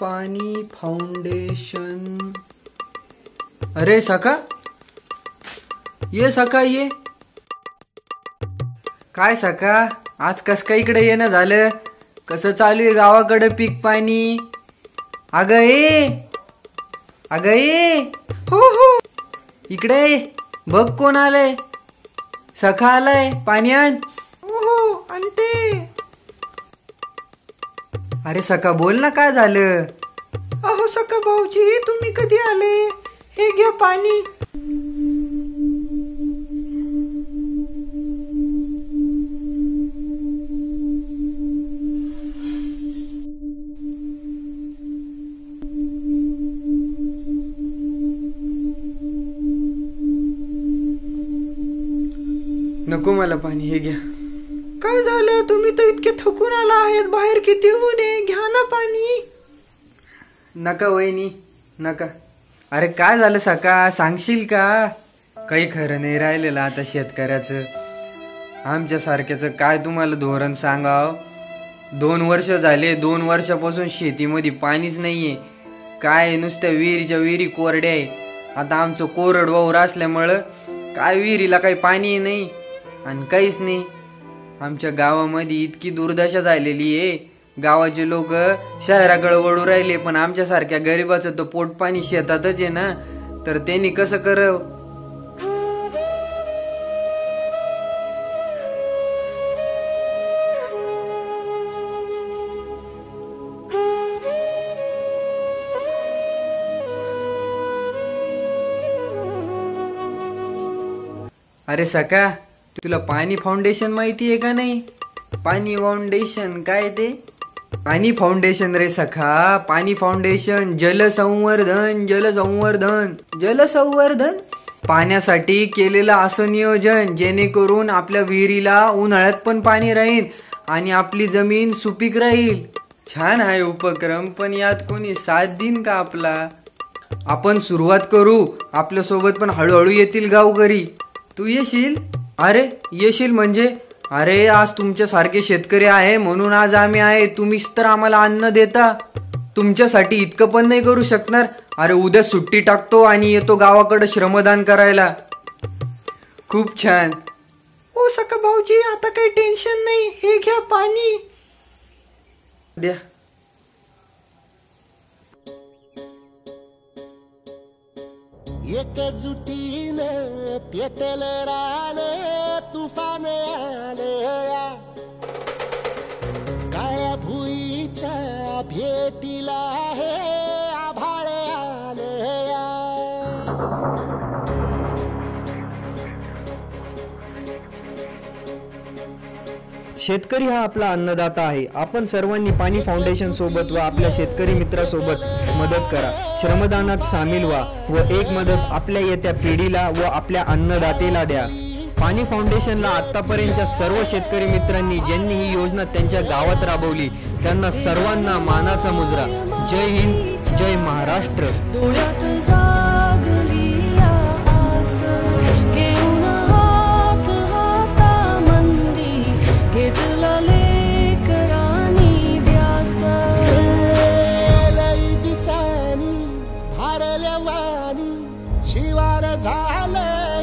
पाणी फाउंडेशन. अरे सका ये सका ये. काय सका आज कस काय इकडे येणं झालं? कसं चालू आहे गावाकडं पीक पाणी? अगं ए अगं ए. हो हो. इकडे बघ कोण आलंय. सखा आलाय पाणी आण. अरे सका बोल ना काय झालं? अहो सका भाऊजी तुम्ही कधी आले? हे घ्या पाणी. नको मला पाणी हे घ्या. काय झालं? तुम्ही तर इतके थकून आला आहेत. बाहेर किती ऊन आहे? घ्या ना पाणी. नका वहिनी नका. अरे काय झालं सका? सांगशील का? काही खरं नाही राहिलेलं आता शेतकऱ्याचं. आमच्यासारख्याचं काय तुम्हाला धोरण सांगाव? दोन वर्ष झाले दोन वर्षापासून शेतीमध्ये पाणीच नाहीये. काय नुसत्या विहिरीच्या विहिरी कोरड्या आहे. आता आमचं कोरड वावर असल्यामुळं काय विहिरीला काही पाणी नाही आणि काहीच नाही. आमच्या गावामध्ये इतकी दुर्दशा झालेली आहे. गावाचे लोक शहराकडे वळू राहिले पण आमच्यासारख्या गरिबाचं तर पोट पाणी शेतातच आहे ना. तर त्यांनी कसं कर अरे सका तुला पाणी फाउंडेशन माहिती आहे का नाही? पाणी फाउंडेशन काय ते? पाणी फाउंडेशन रे सखा पाणी फाउंडेशन जलसंवर्धन जलसंवर्धन. जलसंवर्धन? पाण्यासाठी केलेलं असं नियोजन जेणेकरून आपल्या विहिरीला उन्हाळ्यात पण पाणी राहील आणि आपली जमीन सुपीक राहील. छान आहे उपक्रम पण यात कोणी साथ देईन का आपला? आपण सुरुवात करू. आपल्यासोबत पण हळूहळू येतील गावकरी. तू येशील? अरे येशील म्हणजे? अरे आज तुमच्यासारखे शेतकरी आहे म्हणून आज आम्ही आहे. तुम्हीच तर आम्हाला अन्न देता. तुमच्यासाठी इतकं पण नाही करू शकणार. अरे उद्या सुट्टी टाकतो आणि येतो गावाकडे श्रमदान करायला. खूप छान. ओ सका भाऊजी आता काही टेन्शन नाही. हे घ्या पाणी. द्या. एकजुटीनं पेटल रान तुफान आलया काळ्या भुईच्या भेटीला हे? शेतकरी हा आपला अन्नदाता आहे. आपण सर्वांनी पाणी फाउंडेशन सोबत व आपल्या शेतकरी मित्रासोबत मदत करा. श्रमदानात सामील व्हा व एक मदत आपल्या येत्या पिढीला व आपल्या अन्नदातेला द्या. पाणी फाउंडेशनला आतापर्यंतच्या सर्व शेतकरी मित्रांनी ज्यांनी ही योजना त्यांच्या गावात राबवली त्यांना सर्वांना मानाचा मुजरा. जय हिंद जय महाराष्ट्र. डोळ्यात जा शिवार झाले.